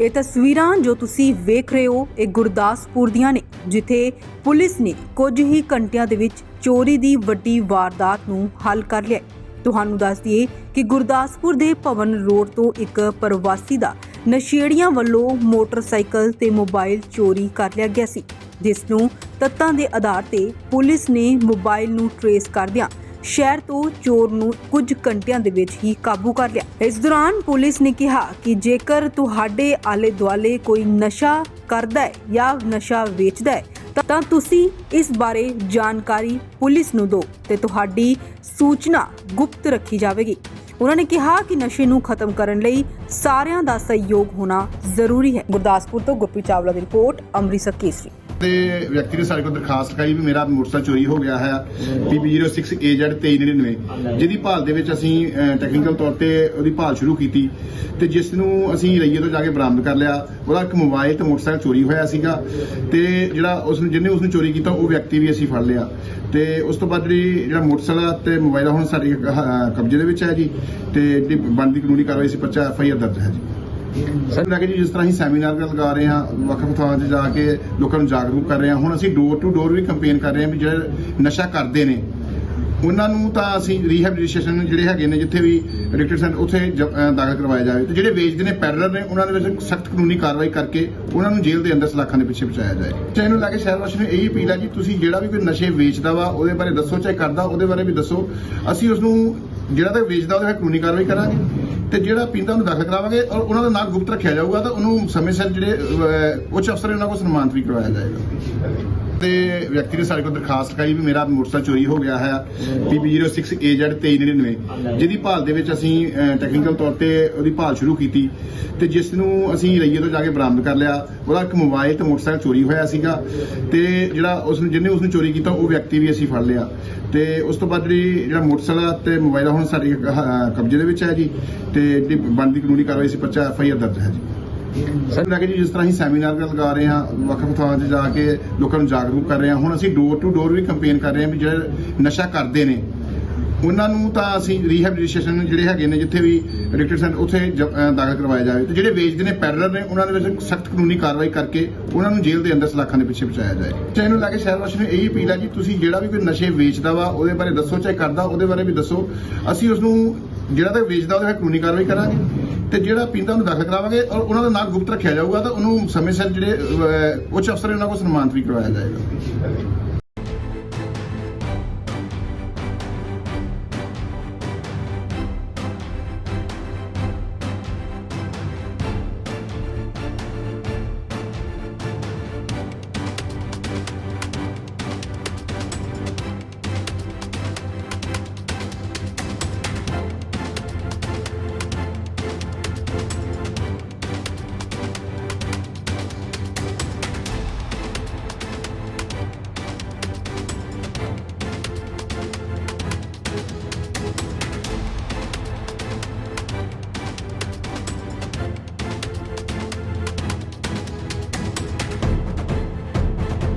ਇਹ ਤਸਵੀਰਾਂ ਜੋ ਤੁਸੀਂ ਵੇਖ ਰਹੇ ਹੋ, ਇਹ ਗੁਰਦਾਸਪੁਰ ਦੀਆਂ ਨੇ, ਜਿੱਥੇ ਪੁਲਿਸ ਨੇ ਕੁਝ ਹੀ ਘੰਟਿਆਂ ਦੇ ਵਿੱਚ ਚੋਰੀ ਦੀ ਵੱਡੀ ਵਾਰਦਾਤ ਨੂੰ ਹੱਲ ਕਰ ਲਿਆ ਤੁਹਾਨੂੰ ਦੱਸ ਦਈਏ ਕਿ ਗੁਰਦਾਸਪੁਰ ਦੇ ਭਵਨ ਰੋਡ ਤੋਂ ਇੱਕ ਪ੍ਰਵਾਸੀ ਦਾ ਨਸ਼ੇੜੀਆਂ ਵੱਲੋਂ ਮੋਟਰਸਾਈਕਲ ਤੇ ਮੋਬਾਈਲ ਚੋਰੀ ਕਰ ਲਿਆ ਗਿਆ ਸੀ, ਜਿਸ ਨੂੰ ਤੱਤਾਂ ਦੇ ਆਧਾਰ ਤੇ ਪੁਲਿਸ ਨੇ ਮੋਬਾਈਲ ਨੂੰ ਟਰੇਸ ਕਰਦਿਆਂ ਸ਼ਹਿਰ ਤੋਂ ਚੋਰ ਨੂੰ ਕੁਝ ਘੰਟਿਆਂ ਦੇ ਵਿੱਚ ਹੀ ਕਾਬੂ ਕਰ ਲਿਆ। ਇਸ ਦੌਰਾਨ ਪੁਲਿਸ ਨੇ ਕਿਹਾ ਕਿ ਜੇਕਰ ਤੁਹਾਡੇ ਆਲੇ ਦੁਆਲੇ ਕੋਈ ਨਸ਼ਾ ਕਰਦਾ ਹੈ ਜਾਂ ਨਸ਼ਾ ਵੇਚਦਾ ਹੈ, ਤਾਂ- ਤੁਸੀਂ ਇਸ ਬਾਰੇ ਜਾਣਕਾਰੀ ਪੁਲਿਸ ਨੂੰ ਦਿਓ ਤੇ ਤੁਹਾਡੀ ਸੂਚਨਾ ਗੁਪਤ ਰੱਖੀ ਜਾਵੇਗੀ। ਉਹਨਾਂ ਨੇ ਕਿਹਾ ਕਿ ਨਸ਼ੇ ਨੂੰ ਖਤਮ ਕਰਨ ਲਈ ਸਾਰਿਆਂ ਦਾ ਸਹਿਯੋਗ ਹੋਣਾ ਜ਼ਰੂਰੀ ਹੈ। ਗੁਰਦਾਸਪੁਰ ਤੋਂ ਗੁਰਪ੍ਰੀਤ ਚਾਵਲਾ ਦੀ ਰਿਪੋਰਟ, ਅੰਮ੍ਰਿਤਸਰ ਕੇਸਰੀ। ਤੇ ਵਿਅਕਤੀ ਨੇ ਸਾਡੇ ਕੋਲ ਦਰਖਾਸਤ ਲਗਾਈ ਵੀ ਮੇਰਾ ਮੋਟਰਸਾਈਕਲ ਚੋਰੀ ਹੋ ਗਿਆ ਹੈ PB06AZ2399 ਜਿਹਦੀ ਭਾਲ ਦੇ ਵਿੱਚ ਅਸੀਂ ਟੈਕਨੀਕਲ ਤੌਰ ਤੇ ਉਹਦੀ ਭਾਲ ਸ਼ੁਰੂ ਕੀਤੀ ਤੇ ਜਿਸ ਨੂੰ ਅਸੀਂ ਰਈਏ ਤੋਂ ਜਾ ਕੇ ਬਰਾਮਦ ਕਰ ਲਿਆ। ਉਹਦਾ ਇੱਕ ਮੋਬਾਈਲ ਤੇ ਮੋਟਰਸਾਈਕਲ ਚੋਰੀ ਹੋਇਆ ਸੀਗਾ ਤੇ ਜਿਹੜਾ ਉਸ ਨੂੰ ਜਿਹਨੇ ਉਸ ਨੂੰ ਚੋਰੀ ਕੀਤਾ, ਉਹ ਵਿਅਕਤੀ ਵੀ ਅਸੀਂ ਫੜ ਲਿਆ। ਤੇ ਉਸ ਤੋਂ ਬਾਅਦ ਜਿਹੜੀ, ਜਿਹੜਾ ਮੋਟਰਸਾਈਕਲ ਤੇ ਮੋਬਾਈਲ ਹੁਣ ਸਾਡੇ ਕਬਜ਼ੇ ਦੇ ਵਿੱਚ ਹੈ ਜੀ। ਤੇ ਜਿਹੜੀ ਬਣਦੀ ਕਾਨੂੰਨੀ ਕਾਰਵਾਈ ਸੀ ਪਰਚਾ ਐਫਆਈਆਰ ਦਰਜ ਹੈ ਜੀ। ਸਰ ਲੱਗੇ ਜੀ, ਜਿਸ ਤਰ੍ਹਾਂ ਅਸੀਂ ਸੈਮੀਨਾਰ ਲਗਾ ਰਹੇ ਹਾਂ ਵੱਖ ਵੱਖ ਥਾਵਾਂ 'ਤੇ ਜਾ ਕੇ ਲੋਕਾਂ ਨੂੰ ਜਾਗਰੂਕ ਕਰ ਰਹੇ ਹਾਂ। ਹੁਣ ਅਸੀਂ door to door we campaign ਕਰ ਰਹੇ ਹਾਂ ਵੀ ਜਿਹੜੇ ਨਸ਼ਾ ਕਰਦੇ ਨੇ, ਉਹਨਾਂ ਨੂੰ ਤਾਂ ਅਸੀਂ ਰੀਹੈਬਿਲਿਟੇਸ਼ਨ ਜਿਹੜੇ ਹੈਗੇ ਨੇ, ਜਿੱਥੇ ਵੀ ਐਡਿਕਟਡ ਸੈਂਟਰ ਉੱਥੇ ਦਾਖਲ ਕਰਵਾਇਆ ਜਾਵੇ। ਤੇ ਜਿਹੜੇ ਵੇਚਦੇ ਨੇ ਪੈਰਲਰ ਨੇ, ਉਹਨਾਂ ਦੇ ਵਿੱਚ ਸਖਤ ਕਾਨੂੰਨੀ ਕਾਰਵਾਈ ਕਰਕੇ ਉਹਨਾਂ ਨੂੰ ਜੇਲ੍ਹ ਦੇ ਅੰਦਰ ਸਲਾਖਾਂ ਦੇ ਪਿੱਛੇ ਪਹੁੰਚਾਇਆ ਜਾਏ। ਚਾਹੇ ਇਹਨੂੰ ਲੈ ਕੇ ਸ਼ਹਿਰ ਵਾਸੀ ਨੂੰ ਇਹੀ ਅਪੀਲ ਹੈ ਜੀ, ਤੁਸੀਂ ਜਿਹੜਾ ਵੀ ਕੋਈ ਨਸ਼ੇ ਵੇਚਦਾ ਵਾ, ਉਹਦੇ ਬਾਰੇ ਦੱਸੋ, ਚਾਹੇ ਕਰਦਾ, ਉਹਦੇ ਬਾਰੇ ਵੀ ਦੱਸੋ। ਅਸੀਂ ਉਸ ਨੂੰ ਜਿਹੜਾ ਤਾਂ ਵੇਚਦਾ ਉਹਦੇ 'ਤੇ ਕਾਨੂੰਨੀ ਕਾਰਵਾਈ ਕਰਾਂਗੇ ਤੇ ਜਿਹੜਾ ਪੀਂਦਾ ਉਹਨੂੰ ਦਾਖਲ ਕਰਾਵਾਂਗੇ ਔਰ ਉਹਨਾਂ ਦਾ ਨਾਮ ਗੁਪਤ ਰੱਖਿਆ ਜਾਊਗਾ ਤਾਂ ਉਹਨੂੰ ਸਮੇਂ ਸਿਰ ਜਿਹੜੇ ਉੱਚ ਅਫਸਰ ਉਹਨਾਂ ਕੋਲ ਸਨਮਾਨਿਤ ਵੀ ਕਰਵਾਇਆ ਜਾਏਗਾ। ਤੇ ਵਿਅਕਤੀ ਨੇ ਸਾਡੇ ਕੋਲ ਦਰਖਾਸਤ ਲਗਾਈ ਵੀ ਮੇਰਾ ਮੋਟਰਸਾਈਕਲ ਚੋਰੀ ਹੋ ਗਿਆ ਹੈ PB06AZ2399 ਜਿਹਦੀ ਭਾਲ ਦੇ ਵਿੱਚ ਅਸੀਂ ਟੈਕਨੀਕਲ ਤੌਰ ਤੇ ਉਹਦੀ ਭਾਲ ਸ਼ੁਰੂ ਕੀਤੀ ਤੇ ਜਿਸ ਨੂੰ ਅਸੀਂ ਰਈਏ ਤੋਂ ਜਾ ਕੇ ਬਰਾਮਦ ਕਰ ਲਿਆ, ਉਹਦਾ ਇੱਕ ਮੋਬਾਈਲ ਤੇ ਮੋਟਰਸਾਈਕਲ ਚੋਰੀ ਹੋਇਆ ਸੀਗਾ ਤੇ ਜਿਹੜਾ ਉਸ ਨੂੰ, ਜਿਹਨੇ ਉਸ ਨੂੰ ਚੋਰੀ ਕੀਤਾ, ਉਹ ਵਿਅਕਤੀ ਵੀ ਅਸੀਂ ਫੜ ਲਿਆ। ਤੇ ਉਸ ਤੋਂ ਬਾਅਦ ਜਿਹੜੀ, ਜਿਹੜਾ ਮੋਟਰਸਾਈਕਲ ਤੇ ਮੋਬਾਈਲ ਆ ਸਾਡੇ ਅਹ, ਕਬਜ਼ੇ ਦੇ ਵਿੱਚ ਹੈ ਜੀ ਤੇ ਜਿਹੜੀ ਬਣਦੀ ਕਾਨੂੰਨੀ ਕਾਰਵਾਈ ਸੀ ਪਰਚਾ ਐਫ ਆਈ ਆਰ ਦਰਜ ਹੈ ਜੀ। ਸਰ ਲੱਗੇ ਜੀ ਜਿਸ ਤਰ੍ਹਾਂ ਅਸੀਂ ਸੈਮੀਨਾਰ ਲਗਾ ਰਹੇ ਹਾਂ ਵੱਖ ਵੱਖ ਥਾਵਾਂ 'ਤੇ ਜਾ ਕੇ ਲੋਕਾਂ ਨੂੰ ਜਾਗਰੂਕ ਕਰ ਰਹੇ ਹਾਂ ਹੁਣ ਅਸੀਂ door to door we campaign ਕਰ ਰਹੇ ਹਾਂ ਵੀ ਜਿਹੜੇ ਨਸ਼ਾ ਕਰਦੇ ਨੇ ਉਹਨਾਂ ਨੂੰ ਤਾਂ ਅਸੀਂ ਰੀਹੈਬਿਲਿਟੇਸ਼ਨ ਜਿਹੜੇ ਹੈਗੇ ਨੇ ਜਿੱਥੇ ਵੀ ਐਡਿਕਟਡ ਸੈਂਟਰ ਉੱਥੇ ਜ- ਅਹ ਦਾਖਲ ਕਰਵਾਇਆ ਜਾਵੇ। ਤੇ ਜਿਹੜੇ ਵੇਚਦੇ ਨੇ ਪੈਡਲਰ ਨੇ ਉਹਨਾਂ ਦੇ ਵਿੱਚ ਸਖਤ ਕਾਨੂੰਨੀ ਕਾਰਵਾਈ ਕਰਕੇ ਉਹਨਾਂ ਨੂੰ ਜੇਲ੍ਹ ਦੇ ਅੰਦਰ ਸਲਾਖਾਂ ਦੇ ਪਿੱਛੇ ਪਹੁੰਚਾਇਆ ਜਾਏ। ਤੇ ਇਹਨੂੰ ਲੈ ਕੇ ਸ਼ਹਿਰ ਵਾਸੀਆਂ ਨੂੰ ਇਹੀ ਅਪੀਲ ਹੈ ਜੀ ਤੁਸੀਂ ਜਿਹੜਾ ਵੀ ਕੋਈ ਨਸ਼ੇ ਵੇਚਦਾ ਵਾ ਉਹਦੇ ਬਾਰੇ ਦੱਸੋ ਚਾਹੇ ਕਰਦਾ ਉਹਦੇ ਬਾਰੇ ਵੀ ਦੱਸੋ। ਅਸੀਂ ਉਸ ਨੂੰ ਜਿਹੜਾ ਤਾਂ ਵੇਚਦਾ ਉਹਦੇ 'ਤੇ ਕਾਨੂੰਨੀ ਕਾਰਵਾਈ ਕਰਾਂਗੇ। ਤੇ ਜਿਹੜਾ ਪੀਂਦਾ ਉਹਨੂੰ ਦਾਖਲ ਕਰਾਵਾਂਗੇ। ਔਰ ਉਹਨਾਂ ਦਾ ਨਾਂ ਗੁਪਤ ਰੱਖਿਆ ਜਾਊਗਾ ਤਾਂ ਉਹਨੂੰ ਸਮੇਂ ਸਿਰ ਜਿਹੜੇ ਅਹ, ਉੱਚ ਅਫਸਰ ਨੇ ਉਹਨਾਂ ਕੋਲ ਸਨਮਾਨਿਤ ਵੀ ਕਰਵਾਇਆ ਜਾਏਗਾ।